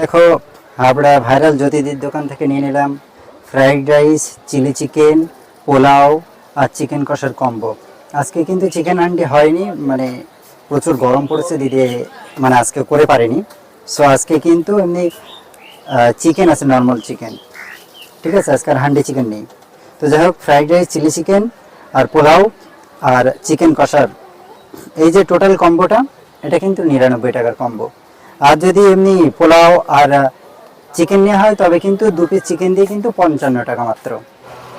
দেখো, আমরা ভাইরাল জ্যোতিদির দোকান থেকে নিয়ে নিলাম fried rice, chilli chicken, pulao আর চিকেন কষার কম্বো। আজকে কিন্তু চিকেন হান্ডি হয়নি মানে প্রচুর গরম পড়েছে, দিদি মানে আজকে করে পারেনি। সো আজকে কিন্তু এমনি চিকেন আছে নর্মাল চিকেন। ঠিক আছে, আজকে আর হান্ডি চিকেন নেই। তো যাই হোক, ফ্রাইড রাইস, চিলি চিকেন আর পোলাও আর চিকেন কষার। এই যে টোটাল কম্বোটা, এটা কিন্তু নিরানব্বই টাকার কম্বো। আর যদি এমনি পোলাও আর চিকেন নেওয়া হয় তবে কিন্তু দু পিস চিকেন দিয়ে কিন্তু পঞ্চান্ন টাকা মাত্র।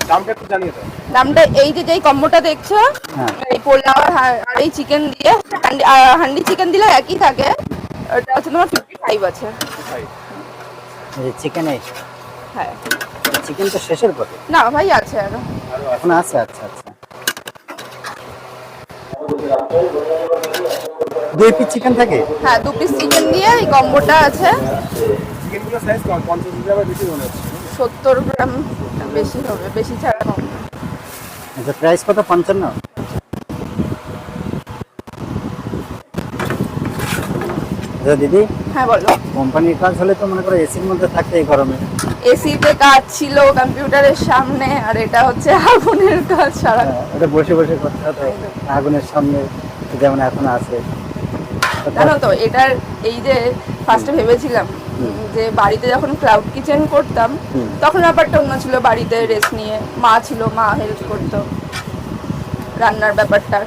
দামটা একটু জানিয়ে দাও। দামটা এই যে যেই কম্বোটা দেখছ হ্যাঁ। এই পোলাও আর এই চিকেন দিয়ে হান্ডি- আর হান্ডি চিকেন দিলে একই থাকে। ওটা হচ্ছে তোমার ফিফটি ফাইভ আছে। এই হ্যাঁ। চিকেন তো শেষের পথে। না ভাই আছে আরও। এখন আছে আচ্ছা আচ্ছা। দুই পিস চিকেন থাকে? হ্যাঁ দু পিস চিকেন দিয়ে এই কম্বোটা আছে। চিকেনগুলো সাইজ কম পঞ্চাশ গ্রামের বেশি মনে হচ্ছে। সত্তর গ্রাম বেশি হবে বেশি ছাড়া কম আচ্ছা প্রাইস কত? পঞ্চান্ন? আচ্ছা দিদি? হ্যাঁ বলো। কোম্পানির কাজ হলে তো মনে করো এসির মধ্যে থাকতে এই গরমে। এসিতে কাজ ছিল কম্পিউটারের সামনে আর এটা হচ্ছে আগুনের কাজ সারা। হ্যাঁ, ওটা বসে বসে করতে হতো আগুনের সামনে যেমন এখন আছে। জানো তো এটার এই যে ফার্স্টে ভেবেছিলাম যে বাড়িতে যখন ক্লাউড কিচেন করতাম তখন ব্যাপারটা অন্য ছিল বাড়িতে রেস্ট নিয়ে মা ছিল মা হেল্প করতো রান্নার ব্যাপারটা।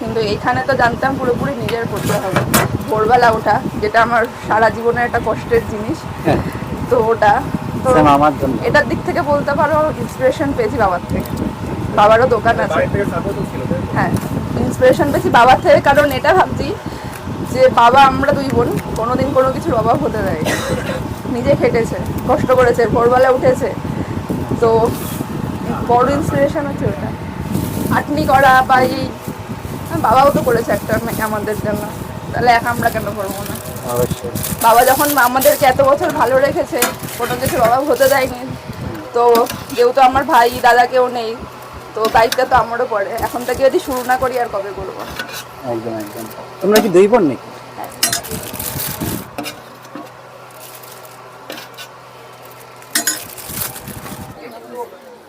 কিন্তু এখানে তো জানতাম পুরোপুরি নিজের করতে হবে। ভোরবেলা ওঠা যেটা আমার সারা জীবনের একটা কষ্টের জিনিস হ্যাঁ, তো ওটা তো same আমার জন্য। এটার দিক থেকে বলতে পারো ইন্সপিরেশন পেয়েছি বাবার থেকে। বাবারও দোকান আছে? হ্যাঁ ইন্সপিরেশন পেয়েছি বাবার থেকে কারণ এটা ভাবছি যে বাবা আমরা দুই বোন কোনোদিন কোনো কিছুর অভাব হতে দেয় নিজে খেটেছে কষ্ট করেছে ভোরবেলা উঠেছে। তো বড় ইন্সপিরেশন হচ্ছে ওটা। খাটনি করা বা এই বাবাও তো করেছে একটা আমাদের জন্য। তাহলে এক আমরা কেন করব না? বাবা যখন আমাদেরকে এত বছর ভালো রেখেছে কোনো কিছুর অভাব হতে দেয়নি। তো যেহেতু আমার ভাই দাদা কেউ নেই তো দায়িত্ব তো আমারও পড়ে। এখন থেকে যদি শুরু না করি, আর কবে করব একদম একদম। তোমরা কি দুই বোন নাকি?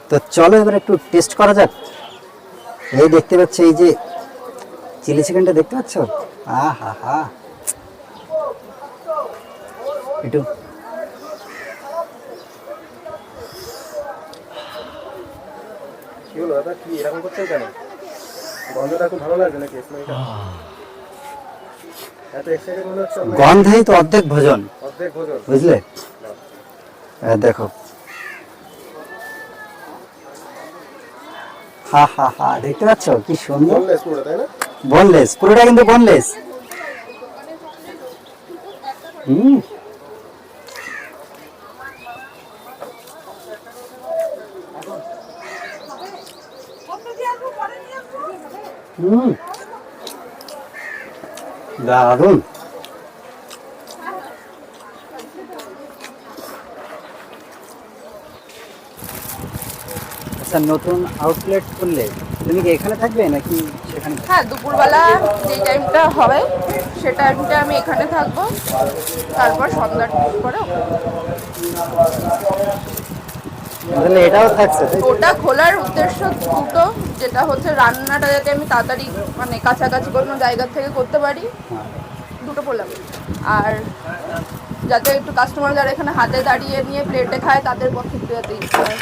তো চলো এবার একটু টেস্ট করা যাক। এই দেখতে পাচ্ছ, এই যে চিলি চিকেনটা দেখতে পাচ্ছ? হা হা। একটু কি হলো দাদা? কি এরকম করছেন কেন? গন্ধটা খুব ভালো লাগছে নাকি? স্মেলটা? এত এক্সাইটেড মনে হচ্ছে গন্ধেই তো অর্ধেক ভোজন। অর্ধেক ভোজন। বুঝলে? এই দেখো। হা হা হা দেখতে পাচ্ছ? কি সুন্দর। বললেস পুরো তাই না? বনলেস পুরোটা কিন্তু বনলেস হুম। হুম। দারুণ। আচ্ছা নতুন আউটলেট খুললে তুমি কি এখানে থাকবে নাকি সেখানে? হ্যাঁ দুপুরবেলা যে টাইমটা হবে সে টাইমটা আমি এখানে থাকব। তারপর সন্ধ্যার পরে তাহলে এটাও থাকছে ওটা খোলার উদ্দেশ্য দুটো, যেটা হচ্ছে রান্নাটা যাতে আমি তাড়াতাড়ি মানে কাছাকাছি কোনো জায়গা থেকে করতে পারি। দুটো বললাম আর যাতে একটু কাস্টমার যারা এখানে হাতে দাঁড়িয়ে নিয়ে প্লেটে খায়, তাদের পক্ষে একটু যাতে হয়।